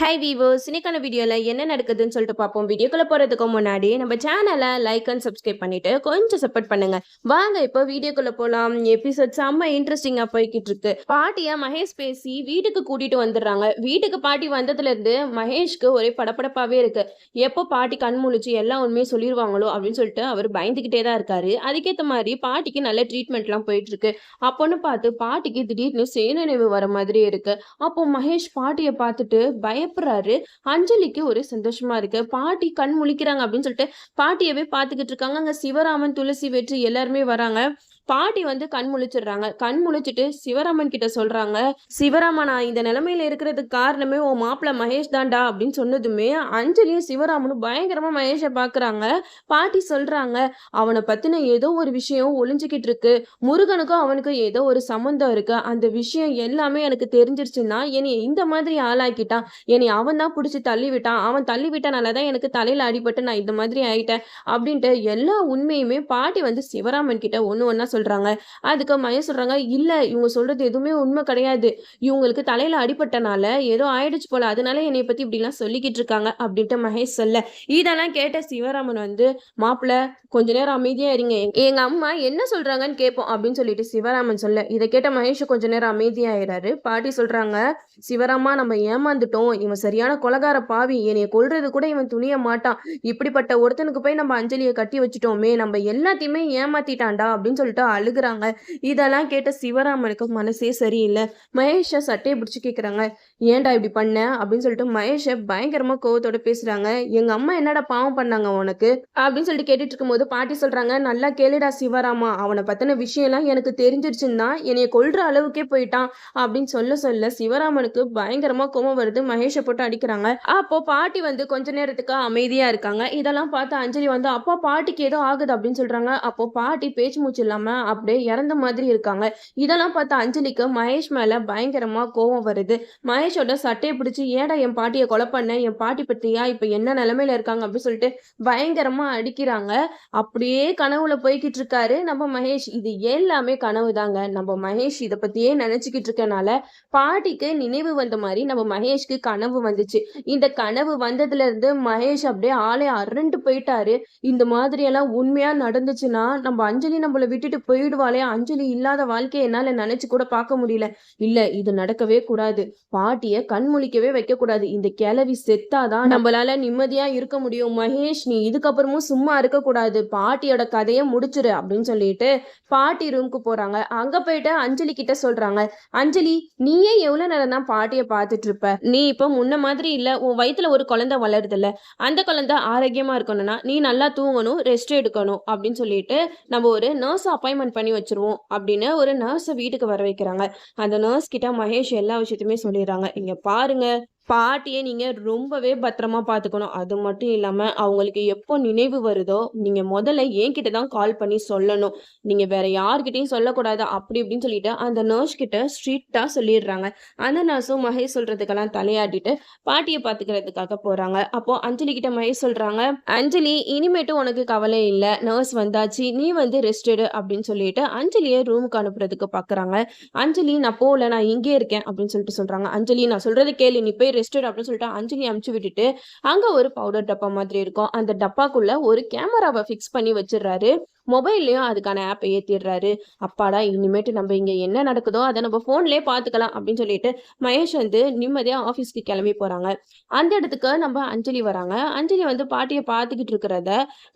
High viewers இன்னைக்கான வீடியோவில் என்ன நடக்குதுன்னு சொல்லிட்டு பார்ப்போம். வீடியோக்குள்ள போகிறதுக்கு முன்னாடி நம்ம சேனலை லைக் அண்ட் சப்ஸ்கிரைப் பண்ணிட்டு கொஞ்சம் சப்போர்ட் பண்ணுங்க. வாங்க இப்போ வீடியோக்குள்ள போகலாம் எபிசோட் செம்ம இன்ட்ரெஸ்டிங்காக போய்கிட்டு இருக்கு. பாட்டியை மகேஷ் பேசி வீட்டுக்கு கூட்டிட்டு வந்துடுறாங்க. வீட்டுக்கு பாட்டி வந்ததுல இருந்து மகேஷ்க்கு ஒரே படபடப்பாவே இருக்கு. எப்போ பாட்டி கண் முழிச்சு எல்லா உண்மையும் சொல்லிடுவாங்களோ அப்படின்னு சொல்லிட்டு அவர் பயந்துகிட்டே தான் இருக்காரு. அதுக்கேற்ற மாதிரி பாட்டிக்கு நல்ல ட்ரீட்மெண்ட்லாம் போயிட்டு இருக்கு. அப்போன்னு பார்த்து பாட்டிக்கு திடீர்னு சுயநினைவு வர மாதிரி இருக்கு. அப்போ மகேஷ் பாட்டியை பார்த்துட்டு பய பயப்படுறாரு. அஞ்சலிக்கு ஒரு சந்தோஷமா இருக்கு. பாட்டி கண் முழிக்கிறாங்க அப்படின்னு சொல்லிட்டு பாட்டியவே பார்த்துக்கிட்டு இருக்காங்க. அங்க சிவராமன் துளசி வெற்றி எல்லாருமே வராங்க. பாட்டி வந்து கண் முழிச்சிடுறாங்க. கண் முழிச்சிட்டு சிவராமன் கிட்ட சொல்றாங்க சிவராமனா நான் இந்த நிலைமையில இருக்கிறதுக்கு காரணமே உன் மாப்பிள்ள மகேஷ் தான்டா அப்படின்னு சொன்னதுமே அஞ்சலியும் சிவராமனும் பயங்கரமா மகேஷை பாக்குறாங்க. பாட்டி சொல்றாங்க அவனை பத்தின ஏதோ ஒரு விஷயம் ஒளிஞ்சுக்கிட்டு இருக்கு. முருகனுக்கும் அவனுக்கும் ஏதோ ஒரு சம்மந்தம் இருக்கு. அந்த விஷயம் எல்லாமே எனக்கு தெரிஞ்சிருச்சுன்னா என்னை இந்த மாதிரி ஆளாக்கிட்டான். என்னை அவன் தான் பிடிச்சி தள்ளி விட்டான் அவன் தள்ளி விட்டனால தான் எனக்கு தலையில அடிபட்டு நான் இந்த மாதிரி ஆயிட்டேன் அப்படின்ட்டு எல்லா உண்மையுமே பாட்டி வந்து சிவராமன் கிட்ட ஒன்று ஒன்றா சொல்கிறாங்க அதுக்கு மகேஷ் சொல்கிறாங்க இல்லை இவங்க சொல்கிறது எதுவுமே உண்மை கிடையாது. இவங்களுக்கு தலையில் அடிபட்டனால ஏதோ ஆயிடுச்சு போல. அதனால என்னை பற்றி இப்படிலாம் சொல்லிக்கிட்டு இருக்காங்க அப்படின்ட்டு மகேஷ் சொல்ல. இதெல்லாம் கேட்ட சிவராமன் வந்து மாப்பிள்ள கொஞ்ச நேரம் அமைதியாக இருங்க. எங்க- அம்மா என்ன சொல்றாங்கன்னு கேட்போம் அப்படின்னு சொல்லிட்டு சிவராமன் சொல்ல. இதை கேட்ட மகேஷ் கொஞ்ச நேரம் அமைதியாகிறாரு பாட்டி சொல்றாங்க சிவராமா நம்ம ஏமாந்துட்டோம். இவன் சரியான கொலகார பாவி. என்னைய கொல்றது கூட இவன் துணிய மாட்டான். இப்படிப்பட்ட ஒருத்தனுக்கு போய் நம்ம அஞ்சலியை கட்டி வச்சுட்டோமே. நம்ம எல்லாத்தையுமே ஏமாத்திட்டான்டா அப்படின்னு சொல்லிட்டு அழுகுறாங்க. இதெல்லாம் கேட்ட சிவராமனுக்கு மனசே சரியில்லை. மகேஷை சட்டையை பிடிச்சி கேட்குறாங்க ஏன்டா இப்படி பண்ண? அப்படின்னு சொல்லிட்டு மகேஷை பயங்கரமா கோவத்தோட பேசுறாங்க. எங்க அம்மா என்னடா பாவம் பண்ணாங்க உனக்கு? அப்படின்னு சொல்லிட்டு கேட்டுட்டு இருக்கும்போது பாட்டி சொல்றாங்க நல்லா கேளுடா சிவராமா. அவனை பத்தின விஷயம்லாம் எனக்கு தெரிஞ்சிருச்சுன்னா என்னைய கொள்ற அளவுக்கே போயிட்டான். அப்படின்னு சொல்ல சொல்ல சிவராமனுக்கு பயங்கரமா கோவம் வருது. மகேஷை போட்டு அடிக்கிறாங்க. அப்போ பாட்டி வந்து கொஞ்ச நேரத்துக்கு அமைதியா இருக்காங்க. இதெல்லாம் பார்த்து அஞ்சலி வந்து அப்பா பாட்டிக்கு ஏதோ ஆகுது அப்படின்னு சொல்றாங்க. அப்போ பாட்டி பேச்சு மூச்சு இல்லாம அப்படியே இறந்த மாதிரி இருக்காங்க. இதெல்லாம் பார்த்தா அஞ்சலிக்கு மகேஷ் மேல பயங்கரமா கோவம் வருது. மகேஷோட சட்டையை பிடிச்சி ஏடா என் பாட்டியை கொலை பண்ண? என் பாட்டி பத்தியா இப்ப என்ன நிலைமையில இருக்காங்க? அப்படின்னு சொல்லிட்டு பயங்கரமா அடிக்கிறாங்க. அப்படியே கனவுல போய்கிட்டு இருக்காரு நம்ம மகேஷ். இது எல்லாமே கனவு தாங்க. நம்ம மகேஷ் இதை பத்தியே நினைச்சுக்கிட்டு இருக்கனால பாட்டிக்கு நினைவு வந்த மாதிரி நம்ம மகேஷ்க்கு கனவு வந்துச்சு. இந்த கனவு வந்ததுல இருந்து மகேஷ் அப்படியே ஆளே அரண்டு போயிட்டாரு. இந்த மாதிரி எல்லாம் உண்மையா நடந்துச்சுன்னா நம்ம அஞ்சலி நம்மள விட்டுட்டு போயிடுவாளே. அஞ்சலி இல்லாத வாழ்க்கையை என்னால நினைச்சு கூட பார்க்க முடியல. இல்ல இது நடக்கவே கூடாது. பாட்டிய கண் முழிக்கவே வைக்க கூடாது இந்த கிளவி செத்தாதான் நம்மளால நிம்மதியா இருக்க முடியும். மகேஷ் நீ இதுக்கப்புறமும் சும்மா இருக்க கூடாது பாட்டியோட கதையை முடிச்சிரு அப்படின்னு சொல்லிட்டு பாட்டி ரூம்க்கு போறாங்க. அங்க போயிட்டு அஞ்சலி கிட்ட சொல்றாங்க. அஞ்சலி நீயே எவ்வளவு நேரம் தான் பாட்டிய பார்த்துட்டு இருப்ப? நீ இப்ப முன்ன மாதிரி இல்ல. உன் வயித்துல ஒரு குழந்தை வளருதுல்ல. அந்த குழந்தை ஆரோக்கியமா இருக்கணும்னா நீ நல்லா தூங்கணும் ரெஸ்ட் எடுக்கணும் அப்படின்னு சொல்லிட்டு நம்ம ஒரு நர்ஸ் அப்பாயின்மெண்ட் பண்ணி வச்சிருவோம் அப்படின்னு ஒரு நர்ஸை வீட்டுக்கு வர வைக்கிறாங்க. அந்த நர்ஸ் கிட்ட மகேஷ் எல்லா விஷயத்தையுமே சொல்லிடுறாங்க. இங்க பாருங்க பாட்டியை நீங்க ரொம்பவே பத்திரமா பார்த்துக்கணும் அது மட்டும் இல்லாம அவங்களுக்கு எப்போ நினைவு வருதோ நீங்க முதல்ல என்கிட்ட தான் கால் பண்ணி சொல்லணும். நீங்க வேற யார்கிட்டயும் சொல்லக்கூடாது. அப்படி இப்படின்னு சொல்லிட்டு அந்த நர்ஸ் கிட்ட ஸ்ட்ரிக்டா சொல்லிடுறாங்க. அந்த நர்ஸும் மகேஷ் சொல்றதுக்கெல்லாம் தலையாட்டிட்டு பாட்டியை பாத்துக்கிறதுக்காக போறாங்க. அப்போ அஞ்சலி கிட்ட மகேஷ் சொல்றாங்க அஞ்சலி இனிமேட்டு உனக்கு கவலை இல்லை. நர்ஸ் வந்தாச்சு. நீ வந்து ரெஸ்ட் எடு. அப்படின்னு சொல்லிட்டு அஞ்சலியை ரூமுக்கு அனுப்புறதுக்கு பாக்குறாங்க. அஞ்சலி நான் போகல. நான் இங்கே இருக்கேன். அப்படின்னு சொல்லிட்டு சொல்றாங்க. அஞ்சலி நான் சொல்றது கேள்வி நீ போய் ரெஸ்ட் அப்படின்னு சொல்லிட்டு அஞ்சலி அமுச்சு விட்டுட்டு அங்கே ஒரு பவுடர் டப்பா மாதிரி இருக்கும். அந்த டப்பாக்குள்ளே ஒரு கேமராவை ஃபிக்ஸ் பண்ணி வச்சிடுறாரு. மொபைல்லையும் அதுக்கான ஆப்பை ஏற்றிடுறாரு அப்பாடா இனிமேட்டு நம்ம இங்கே என்ன நடக்குதோ அதை நம்ம ஃபோன்லேயே பார்த்துக்கலாம் அப்படின்னு சொல்லிட்டு மகேஷ் வந்து நிம்மதியாக ஆஃபீஸ்க்கு கிளம்பி போகிறாங்க அந்த இடத்துக்கு நம்ம அஞ்சலி வராங்க. அஞ்சலி வந்து பாட்டியை பார்த்துக்கிட்டு இருக்கிறத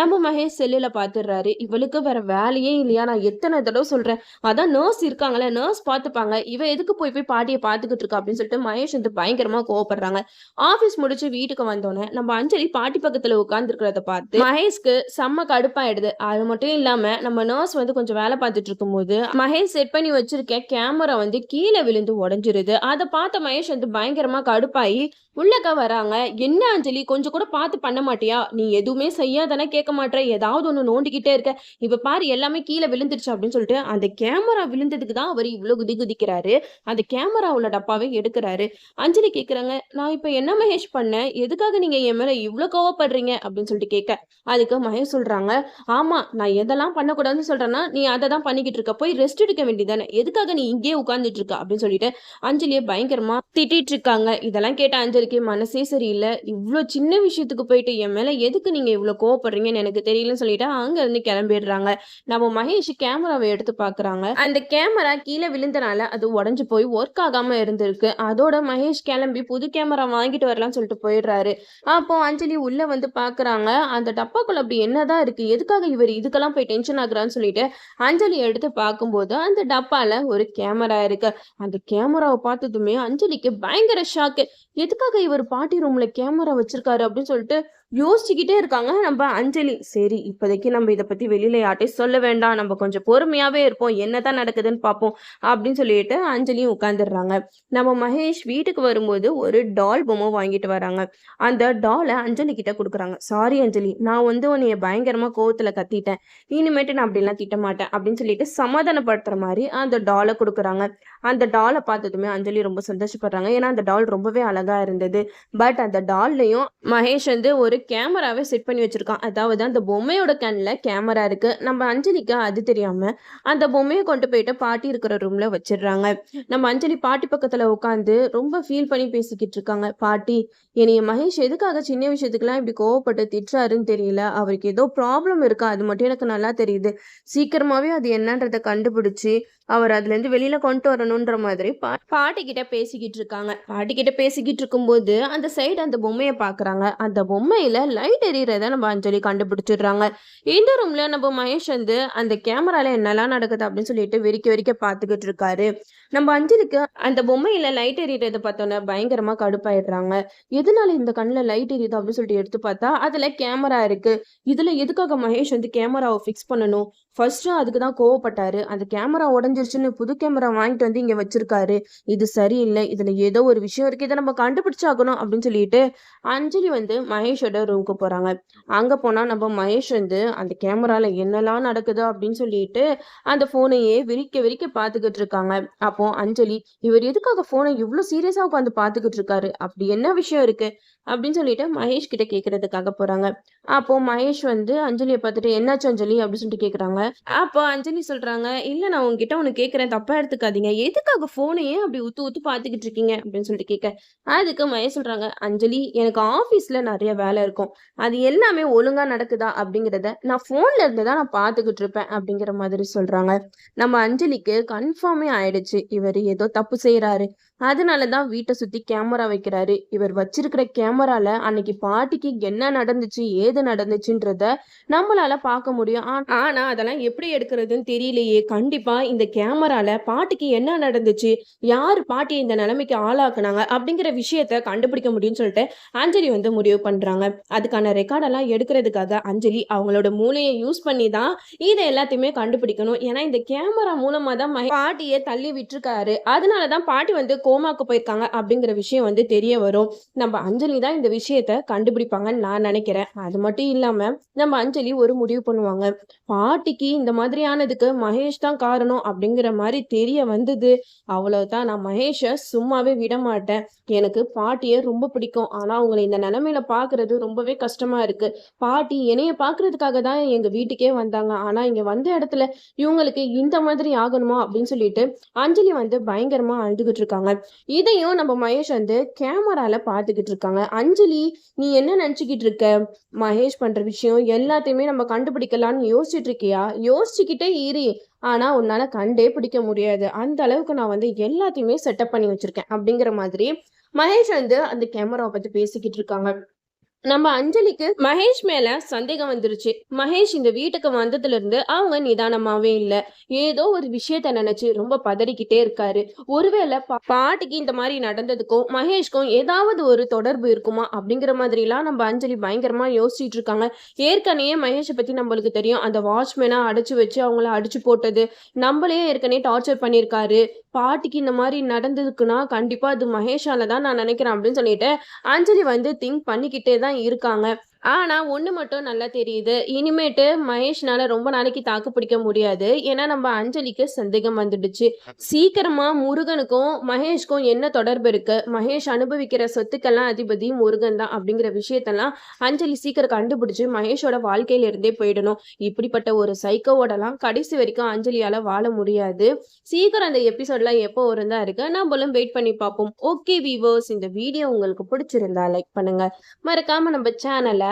நம்ம மகேஷ் செல்லுல பார்த்துடுறாரு. இவளுக்கு வேற வேலையே இல்லையா? நான் எத்தனை தடவை சொல்கிறேன் அதான் நர்ஸ் இருக்காங்களே நர்ஸ் பார்த்துப்பாங்க. இவ எதுக்கு போய் போய் பாட்டியை பார்த்துக்கிட்டு இருக்கா அப்படின்னு சொல்லிட்டு மகேஷ் வந்து பயங்கரமாக கோவப்படுறாங்க. ஆஃபீஸ் முடிச்சு வீட்டுக்கு வந்தோடனே நம்ம அஞ்சலி பாட்டி பக்கத்தில் உட்காந்துருக்கிறத பார்த்து மகேஷ்க்கு செம்ம கடுப்பாயிடுது. அது மட்டும் இல்லாம நம்ம நர்ஸ் வந்து கொஞ்சம் வேலை பார்த்துட்டு இருக்கும்போது மகேஷ் செட் பண்ணி வச்சிருக்க கேமரா வந்து கீழே விழுந்து உடஞ்சிருது. அதை பார்த்த மகேஷ் வந்து பயங்கரமா கடுப்பாயி உள்ளக்க வராங்க. என்ன அஞ்சலி? கொஞ்சம் கூட பார்த்து பண்ண மாட்டியா? நீ எதுவுமே செய்யாதானே கேட்க மாட்ற? ஏதாவது ஒன்று நோண்டிக்கிட்டே இருக்க. இப்ப பாரு எல்லாமே கீழே விழுந்துருச்சு அப்படின்னு சொல்லிட்டு அந்த கேமரா விழுந்ததுக்கு தான் அவர் இவ்வளவு குதி குதிக்கிறாரு. அந்த கேமரா உள்ள டப்பாவே எடுக்கிறாரு. அஞ்சலி கேக்குறாங்க நான் இப்ப என்ன மகேஷ் பண்ணேன் எதுக்காக நீங்க என் மேல இவ்வளவு கோவப்படுறீங்க? அப்படின்னு சொல்லிட்டு கேட்க. அதுக்கு மகேஷ் சொல்றாங்க ஆமா நான் எதெல்லாம் பண்ணக்கூடாதுன்னு சொல்கிறேன்னா நீ அதை தான் பண்ணிக்கிட்டு இருக்க. போய் ரெஸ்ட் எடுக்க வேண்டியதானே எதுக்காக நீ இங்கேயே உட்காந்துட்டு இருக்க அப்படின்னு சொல்லிட்டு அஞ்சலியை பயங்கரமாக திட்டிகிட்டு இருக்காங்க. இதெல்லாம் கேட்ட அஞ்சலிக்கு மனசே சரியில்லை. இவ்வளோ சின்ன விஷயத்துக்கு போயிட்டு என் மேலே எதுக்கு நீங்கள் இவ்வளோ கோவப்படுறீங்கன்னு எனக்கு தெரியலன்னு சொல்லிட்டு அங்கேருந்து கிளம்பிடுறாங்க. நம்ம மகேஷ் கேமராவை எடுத்து பார்க்குறாங்க அந்த கேமரா கீழே விழுந்தனால அது உடஞ்சு போய் ஒர்க் ஆகாம இருந்திருக்கு. அதோட மகேஷ் கிளம்பி புது கேமரா வாங்கிட்டு வரலாம்னு சொல்லிட்டு போயிடுறாரு. அப்போ அஞ்சலி உள்ள வந்து பாக்குறாங்க. அந்த டப்பாக்குள்ள அப்படி என்னதான் இருக்கு? எதுக்காக இவர் இதுக்கெல்லாம் போய் டென்ஷன் ஆகுறான்னு சொல்லிட்டு அஞ்சலி எடுத்து பார்க்கும்போது அந்த டப்பால ஒரு கேமரா இருக்கு. அந்த கேமராவை பார்த்ததுமே அஞ்சலிக்கு பயங்கர ஷாக்கு எதுக்காக இவர் பாட்டி ரூம்ல கேமரா வச்சிருக்காரு அப்படின்னு சொல்லிட்டு யோசிச்சுக்கிட்டே இருக்காங்க. நம்ம அஞ்சலி சரி இப்போதைக்கு நம்ம இதை பற்றி வெளியில யார்ட்டையும் சொல்ல வேண்டாம். நம்ம கொஞ்சம் பொறுமையாகவே இருப்போம். என்னதான் நடக்குதுன்னு பார்ப்போம் அப்படின்னு சொல்லிட்டு அஞ்சலியும் உட்காந்துடுறாங்க நம்ம மகேஷ் வீட்டுக்கு வரும்போது ஒரு டால் பொம்மை வாங்கிட்டு வராங்க. அந்த டாலை அஞ்சலி கிட்ட கொடுக்குறாங்க. சாரி அஞ்சலி நான் வந்து உன்னைய பயங்கரமாக கோவத்தில் கத்திட்டேன். இனிமேட்டு நான் அப்படிலாம் திட்ட மாட்டேன். அப்படின்னு சொல்லிட்டு சமாதானப்படுத்துகிற மாதிரி அந்த டாலை கொடுக்குறாங்க. அந்த டாலை பார்த்ததுமே அஞ்சலி ரொம்ப சந்தோஷப்படுறாங்க. ஏன்னா அந்த டால் ரொம்பவே அழகா இருந்தது. பட் அந்த டால்லையும் மகேஷ் வந்து ஒரு கேமராவே செட் பண்ணி வச்சிருக்கான். அதாவது அந்த பொம்மையோட கண்ணில் கேமரா இருக்கு. நம்ம அஞ்சலிக்கு அது தெரியாம அந்த பொம்மையை கொண்டு போயிட்டு பாட்டி இருக்கிற ரூம்ல வச்சிடுறாங்க. நம்ம அஞ்சலி பாட்டி பக்கத்துல உட்காந்து ரொம்ப ஃபீல் பண்ணி பேசிக்கிட்டு இருக்காங்க. பாட்டி என்னைய மகேஷ் எதுக்காக சின்ன விஷயத்துக்குலாம் இப்படி கோவப்பட்டு திட்டுறாருன்னு தெரியல. அவருக்கு ஏதோ ப்ராப்ளம் இருக்கா? அது மட்டும் எனக்கு நல்லா தெரியுது. சீக்கிரமாவே அது என்னன்றதை கண்டுபிடிச்சு அவர் அதுல இருந்து வெளியில கொண்டு வரணுன்ற மாதிரி பா- பாட்டி கிட்ட பேசிக்கிட்டு இருக்காங்க பாட்டி கிட்ட பேசிக்கிட்டு இருக்கும்போது அந்த சைடு அந்த பொம்மையை பாக்குறாங்க. அந்த பொம்மையில லைட் எரியறத நம்ம அஞ்சலி கண்டுபிடிச்சிடுறாங்க. இந்த ரூம்ல நம்ம மகேஷ் வந்து அந்த கேமரால என்னெல்லாம் நடக்குது அப்படின்னு சொல்லிட்டு வெறிக்க வெறிக்க பாத்துக்கிட்டு இருக்காரு நம்ம அஞ்சலிக்கு அந்த பொம்மையில லைட் எரியறத பார்த்தோன்னே பயங்கரமா கடுப்பாயிடுறாங்க. எதனால இந்த கண்ணுல லைட் எரியுது அப்படின்னு சொல்லிட்டு எடுத்து பார்த்தா அதுல கேமரா இருக்கு. இதுல எதுக்காக மகேஷ் வந்து கேமராவை ஃபிக்ஸ் பண்ணணும்? ஃபர்ஸ்ட் அதுக்கு தான் கோவப்பட்டாரு. அந்த கேமரா உடஞ்சிருச்சுன்னு புது கேமரா வாங்கிட்டு வந்து இங்க வச்சிருக்காரு. இது சரியில்லை. இதுல ஏதோ ஒரு விஷயம் இருக்கு. இதை நம்ம கண்டுபிடிச்சாகணும் அப்படின்னு சொல்லிட்டு அஞ்சலி வந்து மகேஷோட ரூமுக்கு போறாங்க. அங்க போனா நம்ம மகேஷ் வந்து அந்த கேமரால என்னெல்லாம் நடக்குது அப்படின்னு சொல்லிட்டு அந்த போனையே விரிக்க விரிக்க பார்த்துக்கிட்டு இருக்காங்க. அப்போ அஞ்சலி இவர் எதுக்காக போனை இவ்வளவு சீரியஸா உட்காந்து பார்த்துக்கிட்டு இருக்காரு? அப்படி என்ன விஷயம் இருக்கு? அப்படின்னு சொல்லிட்டு மகேஷ் கிட்ட கேக்குறதுக்காக போறாங்க. அப்போ மகேஷ் வந்து அஞ்சலியை பார்த்துட்டு என்னாச்சு அஞ்சலி? அப்படின்னு சொல்லிட்டு கேக்குறாங்க. அப்போ அஞ்சலி சொல்றாங்க இல்ல நான் உங்ககிட்ட ஒண்ணு கேக்குறேன். தப்பா எடுத்துக்காதீங்க. எதுக்காக போனையே அப்படி உத்து உத்து பாத்துக்கிட்டு இருக்கீங்க? அப்படின்னு சொல்லிட்டு கேட்க அதுக்கு மய சொல்றாங்க அஞ்சலி எனக்கு ஆபீஸ்ல நிறைய வேலை இருக்கும். அது எல்லாமே ஒழுங்கா நடக்குதா? அப்படிங்கறத நான் போன்ல இருந்து தான் நான் பாத்துக்கிட்டு இருப்பேன் அப்படிங்கிற மாதிரி சொல்றாங்க. நம்ம அஞ்சலிக்கு கன்ஃபார்மே ஆயிடுச்சு. இவர் ஏதோ தப்பு செய்யறாரு அதனால தான் வீட்டை சுத்தி கேமரா வைக்கிறாரு. இவர் வச்சிருக்கிற கேமரால அன்னைக்கு பாட்டிக்கு என்ன நடந்துச்சு ஏது நடந்துச்சுன்றத நம்மளால பார்க்க முடியும். ஆனா அதெல்லாம் எப்படி எடுக்கிறதுன்னு தெரியலையே. கண்டிப்பா இந்த கேமரால பாட்டிக்கு என்ன நடந்துச்சு யார் பாட்டியை இந்த நிலைமைக்கு ஆளாக்குனாங்க அப்படிங்கிற விஷயத்த கண்டுபிடிக்க முடியும்னு சொல்லிட்டு அஞ்சலி வந்து முடிவு பண்றாங்க. அதுக்கான ரெக்கார்டெல்லாம் எடுக்கிறதுக்காக அஞ்சலி அவங்களோட மூளையை யூஸ் பண்ணி தான் இதை எல்லாத்தையுமே கண்டுபிடிக்கணும். ஏன்னா இந்த கேமரா மூலமா தான் பாட்டியை தள்ளி விட்டுருக்காரு. அதனால தான் பாட்டி வந்து கோமாக்கு போயிருக்காங்க அப்படிங்கிற விஷயம் வந்து தெரிய வரும். நம்ம அஞ்சலி தான் இந்த விஷயத்த கண்டுபிடிப்பாங்கன்னு நான் நினைக்கிறேன். அது மட்டும் இல்லாம நம்ம அஞ்சலி ஒரு முடிவு பண்ணுவாங்க. பாட்டிக்கு இந்த மாதிரியானதுக்கு மகேஷ் தான் காரணம் அப்படிங்கிற மாதிரி தெரிய வந்தது. அவ்வளவுதான். நான் மகேஷை சும்மாவே விட மாட்டேன். எனக்கு பாட்டியை ரொம்ப பிடிக்கும். ஆனா அவங்களை இந்த நிலைமையில பாக்குறது ரொம்பவே கஷ்டமா இருக்கு. பாட்டி என்னைய பாக்குறதுக்காக தான் எங்க வீட்டுக்கே வந்தாங்க. ஆனா இங்க வந்த இடத்துல இவங்களுக்கு இந்த மாதிரி ஆகணுமா அப்படின்னு சொல்லிட்டு அஞ்சலி வந்து பயங்கரமா அழுதுகிட்டு இருக்காங்க. இதையும் நம்ம மகேஷ் வந்து கேமரால பாத்துக்கிட்டு இருக்காங்க. அஞ்சலி நீ என்ன நினைச்சுக்கிட்டு இருக்க? மகேஷ் பண்ற விஷயம் எல்லாத்தையுமே நம்ம கண்டுபிடிக்கலாம்னு யோசிச்சுட்டு இருக்கியா? யோசிச்சுக்கிட்டே இரு. ஆனா உன்னால கண்டே பிடிக்க முடியாது. அந்த அளவுக்கு நான் வந்து எல்லாத்தையுமே செட்டப் பண்ணி வச்சிருக்கேன் அப்படிங்கிற மாதிரி மகேஷ் வந்து அந்த கேமராவை பத்தி பேசிக்கிட்டு இருக்காங்க. நம்ம அஞ்சலிக்கு மகேஷ் மேல சந்தேகம் வந்துருச்சு. மகேஷ் இந்த வீட்டுக்கு வந்ததுல இருந்து அவங்க நிதானமாவே இல்ல. ஏதோ ஒரு விஷயத்த நினைச்சு ரொம்ப பதறிக்கிட்டே இருக்காரு. ஒருவேளை பா- பாட்டிக்கு இந்த மாதிரி நடந்ததுக்கும் மகேஷ்க்கும் ஏதாவது ஒரு தொடர்பு இருக்குமா? அப்படிங்கிற மாதிரிலாம் நம்ம அஞ்சலி பயங்கரமா யோசிச்சுட்டு இருக்காங்க. ஏற்கனவே மகேஷை பத்தி நம்மளுக்கு தெரியும். அந்த வாட்ச்மேனா அடைச்சு வச்சு அவங்கள அடிச்சு போட்டது. நம்மளே ஏற்கனவே டார்ச்சர் பண்ணியிருக்காரு. பாட்டிக்கு இந்த மாதிரி நடந்ததுக்குன்னா கண்டிப்பாக அது மகேஷால தான் நான் நினைக்கிறேன் அப்படின்னு சொல்லிட்டு அஞ்சலி வந்து திங்க் பண்ணிக்கிட்டே தான் இருக்காங்க. ஆனால் ஒன்று மட்டும் நல்லா தெரியுது. இனிமேட்டு மகேஷ்னால ரொம்ப நாளைக்கு தாக்கு பிடிக்க முடியாது. ஏன்னா நம்ம அஞ்சலிக்கு சந்தேகம் வந்துடுச்சு. சீக்கிரமா முருகனுக்கும், மகேஷ்க்கும் என்ன தொடர்பு இருக்கு? மகேஷ் அனுபவிக்கிற சொத்துக்கெல்லாம் அதிபதி முருகன் தான் அப்படிங்கிற விஷயத்தெல்லாம் அஞ்சலி சீக்கிரம் கண்டுபிடிச்சு மகேஷோட வாழ்க்கையில இருந்தே போயிடணும். இப்படிப்பட்ட ஒரு சைக்கோவோடலாம் கடைசி வரைக்கும் அஞ்சலியால வாழ முடியாது. சீக்கிரம் அந்த எபிசோட்லாம் எப்போ வரும் இருக்கு. நம்மளும் வெயிட் பண்ணி பார்ப்போம். ஓகே வீவர்ஸ் இந்த வீடியோ உங்களுக்கு பிடிச்சிருந்தா லைக் பண்ணுங்க. மறக்காம நம்ம சேனலை